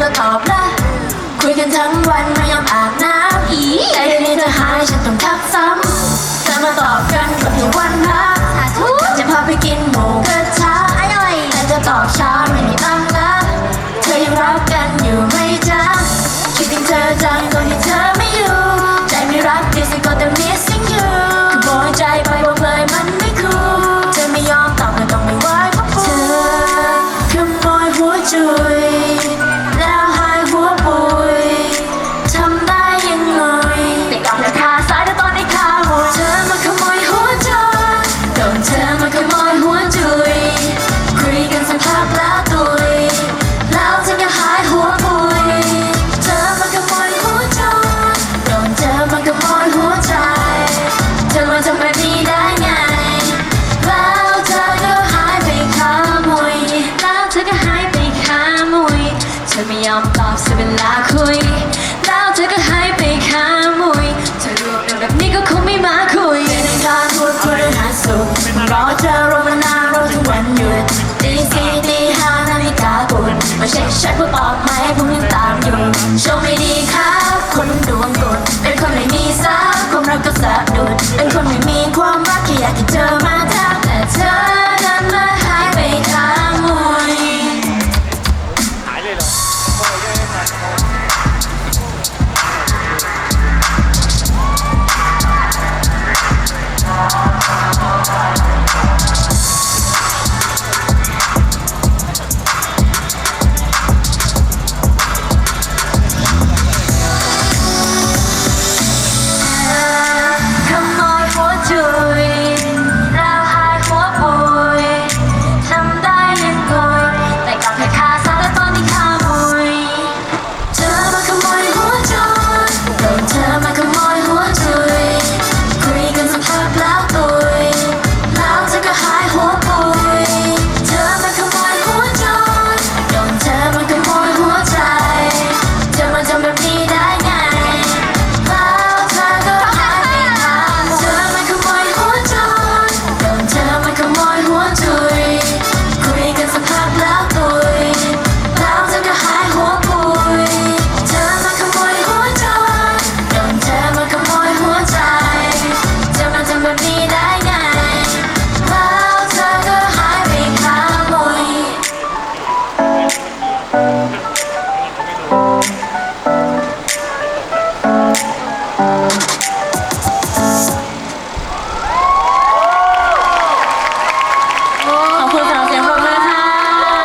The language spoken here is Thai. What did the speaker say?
ก็ตอบละคุยกันทั้งวันไม่ยอมอาบน้ำอีแต่เดี๋ยวนี้เธอหายฉันต้องทักซ้ำเธอมาตอบกันกับทุกวันนะจะพาไปกินหมูกระทะอร่อยแต่เธอตอบช้าไม่มีตั้งละเธอยังรัก อไม่ยอมตอบเสียเวลาคุย แล้วเธอก็หายไปค้างมุยเธอรู้เรื่องแบบนี้ก็คงไม่มาคุยเดินการพูดพูยหาสุขรอเจอรอมานานรอทุกวันหยุดตีสี่ตีห้านาฬิกาปุ่นมาเช็คชัดว่าตอกไหมผมยังตามอยู่โชคไม่ดีครับคนดวงกดเป็นคนไม่มีสักความรักก็สะดุดเป็นคนไม่มีความรักแค่อยากจะเจอมา